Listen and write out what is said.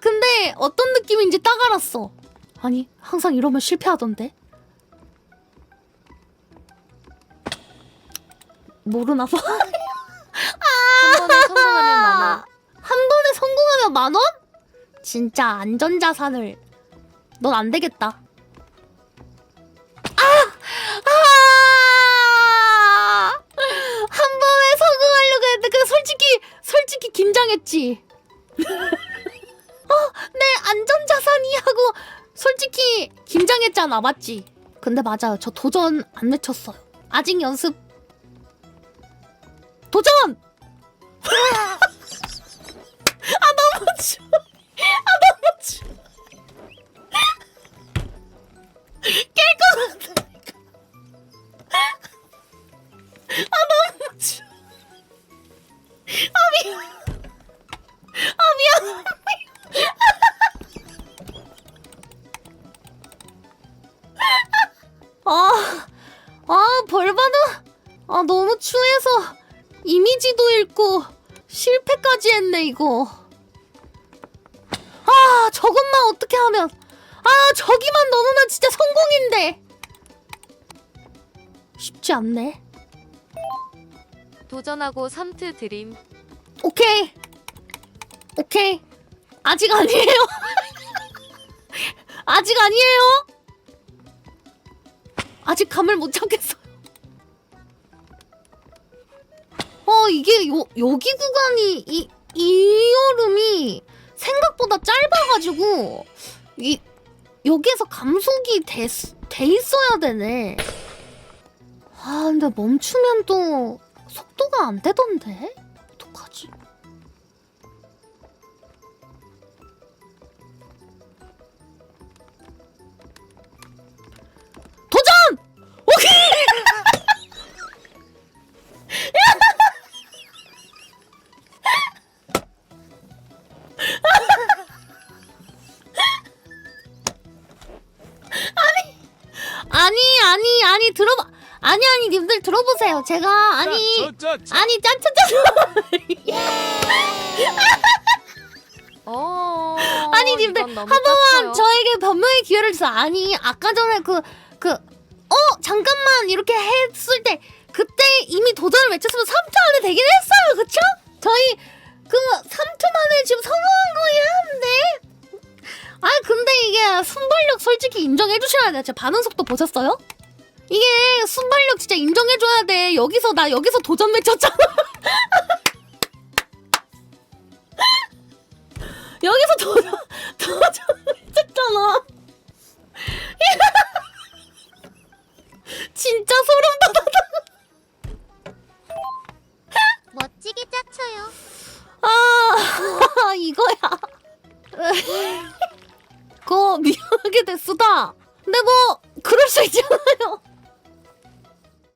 근데 어떤 느낌인지 딱 알았어. 아니, 항상 이러면 실패하던데. 모르나 봐. 한 번에 성공하면 만 원. 한 번에 성공하면 만 원? 진짜 안전자산을. 넌 안 되겠다. 아! 아! 한 번에 성공하려고 했는데, 근데 솔직히, 솔직히 긴장했지. 긴장했잖아, 맞지? 근데 맞아요. 저 도전 안 외쳤어요. 아직 연습. 도전! 아 벌받아. 아 너무 추해서 이미지도 잃고 실패까지 했네 이거. 아 저것만 어떻게 하면 아 저기만 넘으면 진짜 성공인데 쉽지 않네. 도전하고 삼트 드림. 오케이 오케이 아직 아니에요. 아직 아니에요. 아직 감을 못 잡겠어요. 어 이게 요 여기 구간이 이 이 여름이 생각보다 짧아가지고 이 여기에서 감속이 돼, 돼 있어야 되네. 아 근데 멈추면 또 속도가 안 되던데 어떡하지? 아니 아니 아니 들어봐 아니 아니 님들 들어보세요 제가 아니 아니 짠짠짠 어. 아니 님들 한 번만. 저에게 변명의 기회를 주세요 아니 아까 전에 그 그 어 잠깐만 이렇게 했을 때 그때 이미 도전을 외쳤으면 3초 안에 되긴 순발력 솔직히 인정해 주셔야 돼요 제 반응 속도 보셨어요? 이게 순발력 진짜 인정해 줘야 돼. 여기서 나 여기서 도전 외쳤잖아. 여기서 도전 도전 외쳤잖아. 진짜 소름 돋아 멋지게 짝쳐요. 아 이거야 그거 미안하게 됐수다. 근데 뭐 그럴 수 있잖아요